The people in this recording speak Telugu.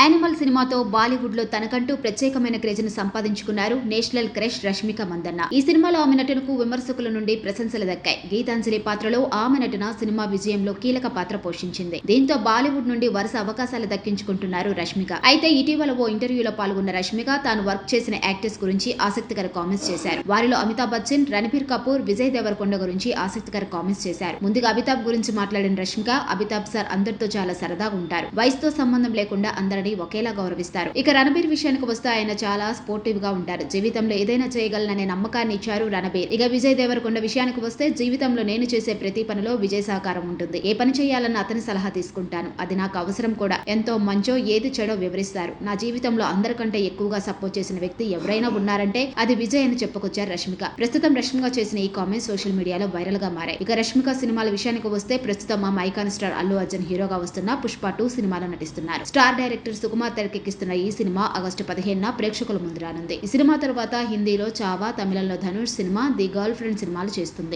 యానిమల్ సినిమాతో బాలీవుడ్లో తనకంటూ ప్రత్యేకమైన క్రేజ్ను సంపాదించుకున్నారు నేషనల్ క్రష్ రష్మిక మందన్న. ఈ సినిమాలో ఆమె నటనకు విమర్శకుల నుండి ప్రశంసలు దక్కాయి. గీతాంజలి పాత్రలో ఆమె నటన సినిమా విజయంలో కీలక పాత్ర పోషించింది. దీంతో బాలీవుడ్ నుండి వరుస అవకాశాలు దక్కించుకుంటున్నారు రష్మిక. అయితే ఇటీవల ఓ ఇంటర్వ్యూలో పాల్గొన్న రష్మిక తాను వర్క్ చేసిన యాక్టర్స్ గురించి ఆసక్తికర కామెంట్స్ చేశారు. వారిలో అమితాబ్ బచ్చన్ రణబీర్ కపూర్ విజయ్ దేవరకొండ గురించి ఆసక్తికర కామెంట్స్ చేశారు. ముందుగా అమితాబ్ గురించి మాట్లాడిన రష్మిక అమితాబ్ సార్ అందరితో చాలా సరదాగా ఉంటారు. వయసుతో సంబంధం లేకుండా అందరినీ ఒకేలా గౌరవిస్తారు. ఇక రణబీర్ విషయానికి వస్తే ఆయన చాలా స్పోర్టివ్గా ఉంటారు. జీవితంలో ఏదైనా చేయగలననే నమ్మకాన్ని ఇచ్చారు రణబీర్. ఇక విజయ్ దేవరకొండ విషయానికి వస్తే జీవితంలో నేను చేసే ప్రతి పనిలో విజయ్ సహకారం ఉంటుంది. ఏ పని చేయాలన్న అతని సలహా తీసుకుంటాను. అది నాకు అవసరం కూడా. ఎంతో మంచో ఏది చెడో వివరిస్తారు. నా జీవితంలో అందరికంటే ఎక్కువగా సపోర్ట్ చేసిన వ్యక్తి ఎవరైనా ఉన్నారంటే అది విజయ్ అని చెప్పుకొచ్చారు రష్మిక. ప్రస్తుతం రష్మిక చేసిన ఈ కామెంట్ సోషల్ మీడియాలో వైరల్గా మారాయి. ఇక రష్మిక సినిమాల విషయానికి వస్తే ప్రస్తుతం మా మైకాన్ స్టార్ అల్లు అర్జున్ హీరోగా వస్తున్న పుష్ప టూ సినిమాలో నటిస్తున్నారు. స్టార్ డైరెక్టర్ సుకుమార్ తెరకెక్కిస్తున్న ఈ సినిమా ఆగస్టు పదిహేనున ప్రేక్షకుల ముందు రానుంది. ఈ సినిమా తర్వాత హిందీలో చావా తమిళంలో Dhanush cinema the girlfriend సినిమాలు చేస్తుంది.